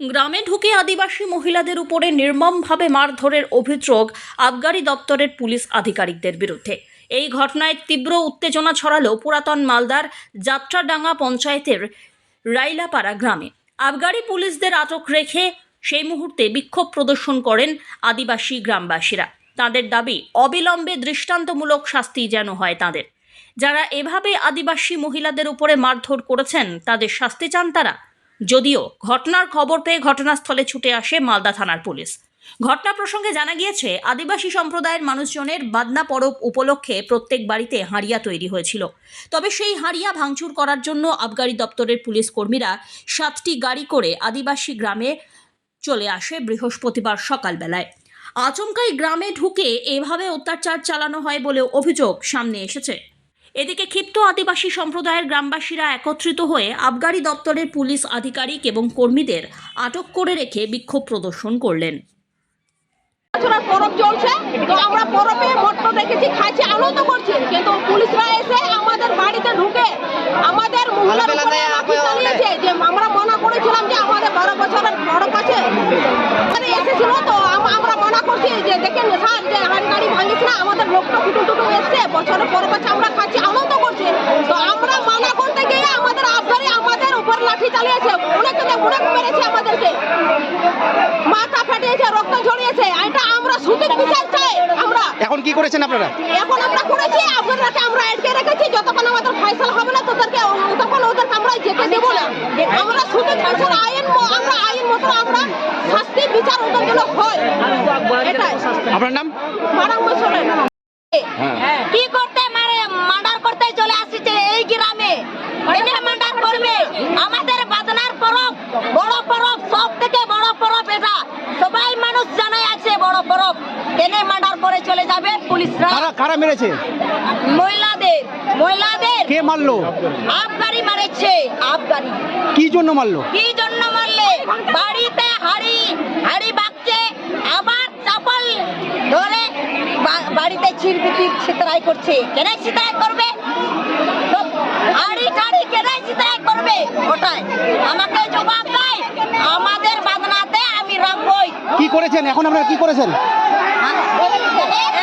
গ্রামে ঢুকে আদিবাসী মহিলাদের উপরে নির্মমভাবে মারধরের অভিযোগ আবগারি দপ্তরের পুলিশ আধিকারিকদের বিরুদ্ধে। এই ঘটনায় তীব্র উত্তেজনা ছড়ালো পুরাতন মালদার যাত্রাডাঙ্গা পঞ্চায়েতের রাইলাপাড়া গ্রামে। আবগারি পুলিশদের আটক রেখে সেই মুহূর্তে বিক্ষোভ প্রদর্শন করেন আদিবাসী গ্রামবাসীরা। তাদের দাবি, অবিলম্বে দৃষ্টান্তমূলক শাস্তি যেন হয় তাদের। যারা এভাবে আদিবাসী মহিলাদের উপরে মারধর করেছেন, তাদের শাস্তি চান তারা? যদিও ঘটনার খবর পেয়ে ঘটনাস্থলে ছুটে আসে মালদা থানার পুলিশ। ঘটনা প্রসঙ্গে জানা গিয়েছে, আদিবাসী সম্প্রদায়ের মানুষজনের বাদনা পরব উপলক্ষে প্রত্যেক বাড়িতে হাঁড়িয়া তৈরি হয়েছিল। তবে সেই হাঁড়িয়া ভাঙচুর করার জন্য আবগারি দপ্তরের পুলিশ কর্মীরা সাতটি গাড়ি করে আদিবাসী গ্রামে চলে আসে বৃহস্পতিবার সকালবেলায়। আচমকাই গ্রামে ঢুকে এভাবে অত্যাচার চালানো হয় বলেও অভিযোগ সামনে এসেছে। এদিকে ক্ষিপ্ত আদিবাসী সম্প্রদায়ের গ্রামবাসীরা একত্রিত হয়ে আবগারি দপ্তরের পুলিশ আধিকারিক এবং কর্মীদের আটক করে রেখে বিক্ষোভ প্রদর্শন করলেন। পরব চলছে। তো আমরা পরবে মট্ট দেখেছি খাইছি আনন্দ করছি। কিন্তু পুলিশরা এসে আমাদের বাড়িতে ঢুকে আমাদের যে আমরা মনা করেছিলাম যে আমাদের বারো বছরের বড় কাছে। এখানে এসেছিল তো আমরা মনা করছি যে দেখেন স্যার যে হাড়ি গাড়ি ভাঙিস না আমাদের লোকটা কুটু টুটু এসছে বছরের পর বছর আমরা খাচ্ছি আনন্দ করছি। তো আমরা মানা করতে গিয়ে আমাদের আবগারি আমাদের উপর লাঠি চালিয়েছে। অনেক অনেক মেরেছে আমাদেরকে। মাথা ফাটিয়েছে রক্ত ঝরিয়েছে। এটা আমরা সঠিক বিচার চাই আমরা। এখন কি করেছেন আপনারা? এখন আমরা করেছি আপনাদেরকে আমরা আটকে রেখেছি। যতক্ষণ আমাদের ফয়সাল হবে না তোদেরকে তখন ওদেরকে আমরা যেতে দেবো না। আমরা সঠিক বিচার আইন ম- আমরা আইন মতো আমরা শাস্তি বিচার ওদের জন্য হয়। এটাই। আপনার নাম? মারাং বছরের হ্যাঁ কি করতে মারে? মার্ডার করতে চলে আসছে এই গ্রামে। এনে মার্ডার করবে? আমাদের বাদনার পরব বড় পরব সব থেকে বড় পরব এটা। সবাই মানুষ জানাই আছে বড় পরব। এনে মার্ডার করে চলে যাবে পুলিশরা। কারা মেরেছে? মহিলাদের মহিলাদের। কে মারলো? আবগারি মারেছে আবগারি কি জন্য মারলো? কি জন্য মারলে? বাড়িতে হাড়ি হাড়ি বাগছে আবার চাপল ধরে বাড়িতে চিরবিটির ছিতরাই করছে। কেন ছিতরাই করবে? হাড়ি টাড়ি কেন ছিতরাই করবে? ওটাই আমাকে জবাব দেয় আমাদের বাদনাতে আমি রাখবই কি করেছেন? এখন আপনারা কি করেছেন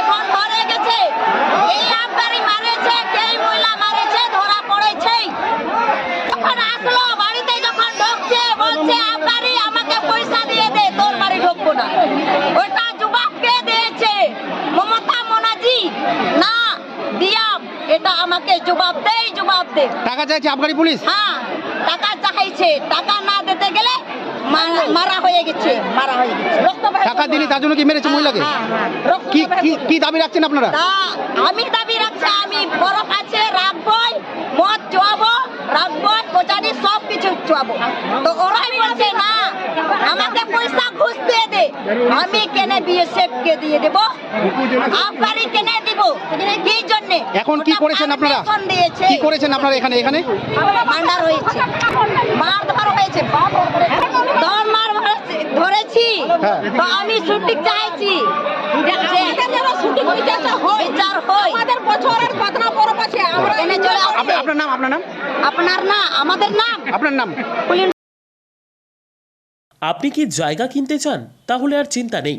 এখন ধরে গেছে এই আবগারি মারেছে কে মহিলা মারেছে ধরা পড়েছে যখন আসলো বাড়িতে যখন ঢুকছে বলছে আবগারি আমাকে পয়সা দিয়ে দে তোর বাড়ি ঢুকবো না ওটা জবাব কে দিয়েছে মমতা মোনাজি না দিয়াম এটা আমাকে জবাব দেই জবাব দে। টাকা চাইছে পুলিশ? হ্যাঁ টাকা চাইছে। টাকা না দিতে গেলে মারা- হয়ে গেছে মারা হয়ে গেছে। টাকা দিলে তার জন্য কি মেরেছে মহিলাকে? হ্যাঁ, হ্যাঁ, কি কি দাবি রাখছেন আপনারা? আমি দাবি রাখছি আমি বরফ আছে রাখবই মদ চুয়াবো কচারি সব কিছু চুয়াবো। তো ওরাই বলছে না আমাকে পয়সা ঘুষ দিয়ে দে। আমি কেনে বিএসএফ কে দিয়ে দেব? জন্য এখন কি করেছেন আপনারা? কি করেছেন আপনারা এখানে? এখানে? হয়েছে। হয়েছে দর মার ধরেছি। তো আমি ছুটি চাইছি। আপনার নাম আপনার নাম? আপনার না আমাদের নাম। আপনার নাম? আপনি কি জায়গা কিনতে চান? তাহলে আর চিন্তা নেই।